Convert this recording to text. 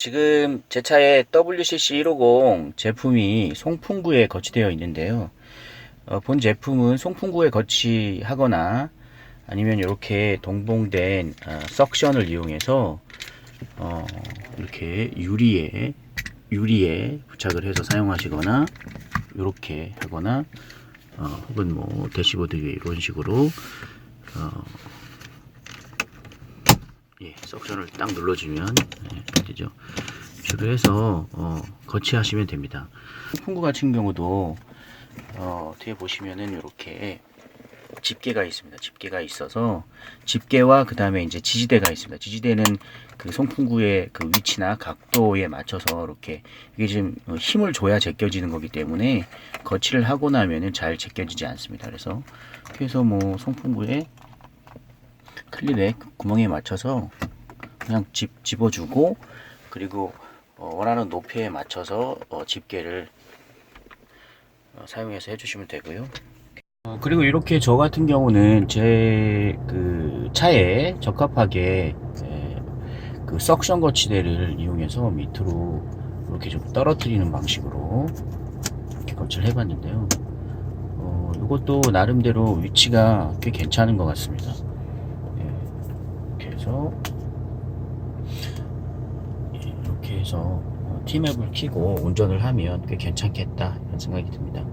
지금 제 차에 WCC150 제품이 송풍구에 거치되어 있는데요. 어, 본 제품은 송풍구에 거치하거나 아니면 이렇게 동봉된 어, 석션을 이용해서 어, 이렇게 유리에 유리에 부착을 해서 사용하시거나 이렇게 하거나 어, 혹은 뭐 대시보드 위에 이런 식으로 어, 예, 석션을 딱 눌러주면 예, 되죠. 주로 해서 어, 거치하시면 됩니다. 풍구 같은 경우도 어, 뒤에 보시면은 이렇게 집게가 있습니다. 집게가 있어서 집게와 그 다음에 이제 지지대가 있습니다. 지지대는 그 송풍구의 그 위치나 각도에 맞춰서 이렇게 이게 지금 어, 힘을 줘야 제껴지는 거기 때문에 거치를 하고 나면은 잘 제껴지지 않습니다. 그래서 그래서 뭐 송풍구에 클립에 구멍에 맞춰서 그냥 집, 집어주고 그리고 어, 원하는 높이에 맞춰서 어, 집게를 어, 사용해서 해주시면 되고요. 어, 그리고 이렇게 저 같은 경우는 제 그 차에 적합하게 에, 그 석션 거치대를 이용해서 밑으로 이렇게 좀 떨어뜨리는 방식으로 이렇게 거치를 해봤는데요. 어, 이것도 나름대로 위치가 꽤 괜찮은 것 같습니다. 해서 예, 이렇게 해서 어, 티맵을 키고 운전을 하면 꽤 괜찮겠다 이런 생각이 듭니다.